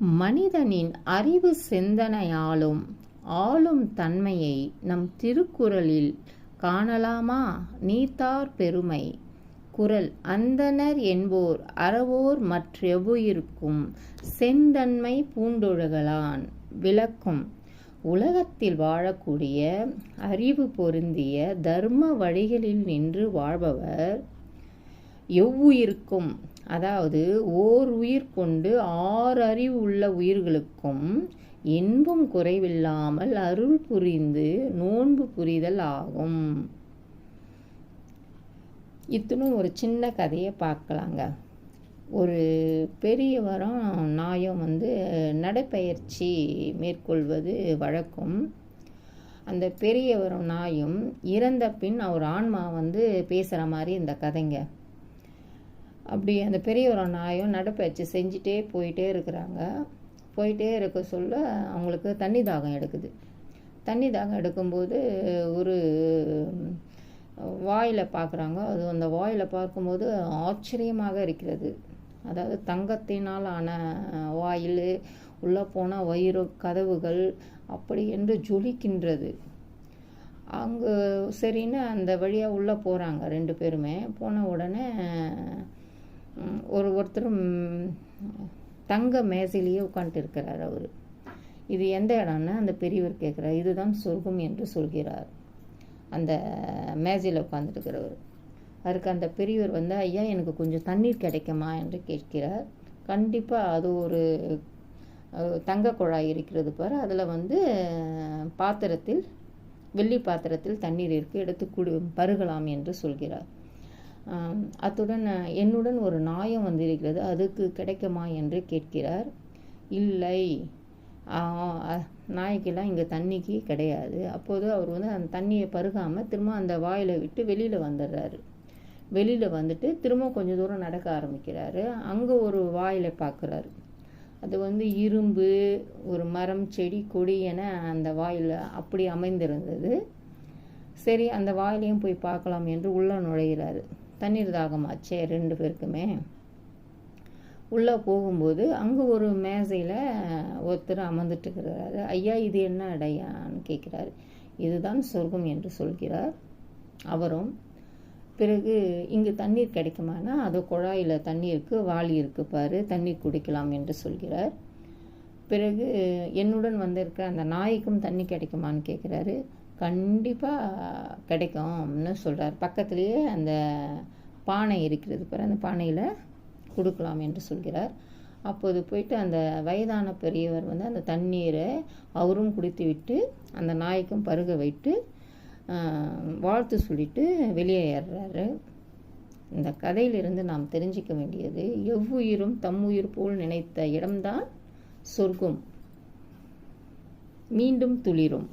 மனிதனின் அறிவு சிந்தனையாலும் ஆளும் தன்மையை நம் திருக்குறளில் காணலாமா? நீத்தார் பெருமை. குரல் அந்தணர் என்போர் அறவோர் மற்றெவ்வுயிர்க்கும் செந்தன்மை பூண்டொழுகலான் விளக்கும். உலகத்தில் வாழக்கூடிய அறிவு பொருந்திய தர்ம வழிகளில் நின்று வாழ்பவர் எவ்வுயிருக்கும்? அதாவது ஓர் உயிர் கொண்டு ஆறு அறிவு உள்ள உயிர்களுக்கும் இன்பம் குறைவில்லாமல் அருள் புரிந்து நோன்பு புரிதல் ஆகும். இத்தனும் ஒரு சின்ன கதையை பார்க்கலாங்க. ஒரு பெரியவரும் நாயும் வந்து நடைப்பயிற்சி மேற்கொள்வது வழக்கம். அந்த பெரியவரும் நாயும் இறந்த பின் அவர் ஆன்மா வந்து பேசுகிற மாதிரி இந்த கதைங்க. அப்படி அந்த பெரியவரும் நாயும் நடைப்பயிற்சி செஞ்சுட்டே போயிட்டே இருக்கிறாங்க. போயிட்டே இருக்க சொல்ல அவங்களுக்கு தண்ணி தாகம் எடுக்குது. தண்ணி தாகம் எடுக்கும்போது ஒரு வாயில் பார்க்குறாங்க. அது அந்த வாயில் பார்க்கும்போது ஆச்சரியமாக இருக்கிறது. அதாவது தங்கத்தினால் ஆன வாயில் உள்ளே போன வயிறு கதவுகள் அப்படி என்று ஜொலிக்கின்றது. அங்கே சரின்னு அந்த வழியாக உள்ளே போகிறாங்க ரெண்டு பேருமே. போன உடனே ஒரு ஒருத்தர் தங்க மேசையிலேயே உட்காந்துட்டு இருக்கிறார் அவர். இது எந்த இடம்னா அந்த பெரியவர் கேட்குறார். இதுதான் சொர்க்கம் என்று சொல்கிறார். அந்த மேஜையில் உட்காந்துட்டுருக்கிறவர் அதுக்கு அந்த பெரியவர் வந்து ஐயா எனக்கு கொஞ்சம் தண்ணீர் கிடைக்குமா? என்று கேட்கிறார். கண்டிப்பாக அது ஒரு தங்க குழாய் இருக்கிறது பாரு. அதில் வந்து பாத்திரத்தில் வெள்ளி பாத்திரத்தில் தண்ணீர் இருக்குது எடுத்து குடி பருகலாம் என்று சொல்கிறார். அத்துடன் என்னுடன் ஒரு நாயம் வந்திருக்கிறது. அதுக்கு கிடைக்குமா என்று கேட்கிறார். இல்லை. நாய்க்கெல்லாம் இங்கே தண்ணிக்கு கிடையாது. அப்போது அவர் வந்து அந்த தண்ணியை பருகாமல் திரும்ப அந்த வாயில் விட்டு வெளியில் வந்துடுறாரு. வெளியில் வந்துட்டு திரும்ப கொஞ்சம் தூரம் நடக்க ஆரம்பிக்கிறாரு. அங்கே ஒரு வாயில் பார்க்குறாரு. அது வந்து இரும்பு ஒரு மரம் செடி கொடி என அந்த வாயில் அப்படி அமைந்திருந்தது. சரி அந்த வாயிலையும் போய் பார்க்கலாம் என்று உள்ளே நுழைகிறாரு. தண்ணீர் தாகமாச்சே ரெண்டு பேருக்குமே. உள்ளே போகும்போது அங்கே ஒரு மேசையில் ஒருத்தர் அமர்ந்துட்டுருக்கிறாரு. ஐயா இது என்ன அடையான்னு கேட்குறாரு. இதுதான் சொர்க்கம் என்று சொல்கிறார். அவரும் பிறகு இங்கு தண்ணீர் கிடைக்குமானா? அது குழாயில் தண்ணீருக்கு வாளி இருக்குது பாரு தண்ணீர் குடிக்கலாம் என்று சொல்கிறார். பிறகு என்னுடன் வந்திருக்க அந்த நாய்க்கும் தண்ணி கிடைக்குமான்னு கேட்குறாரு. கண்டிப்பாக கிடைக்கும்னு சொல்கிறார் பக்கத்துலேயே அந்த பானை இருக்கிறது பிற அந்த பானையில் கொடுக்கலாம் என்று சொல்கிறார். அப்போது போயிட்டு அந்த வயதான பெரியவர் வந்து அந்த தண்ணீரை அவரும் குடித்து விட்டு அந்த நாய்க்கும் பருக வைத்து வாழ்த்து சொல்லிட்டு வெளியே ஏறுறாரு. இந்த கதையிலிருந்து நாம் தெரிஞ்சிக்க வேண்டியது எவ்வுயிரும் தம்முயிர் போல் நினைத்த இடம்தான் சொர்க்கம். மீண்டும் துளிரும்.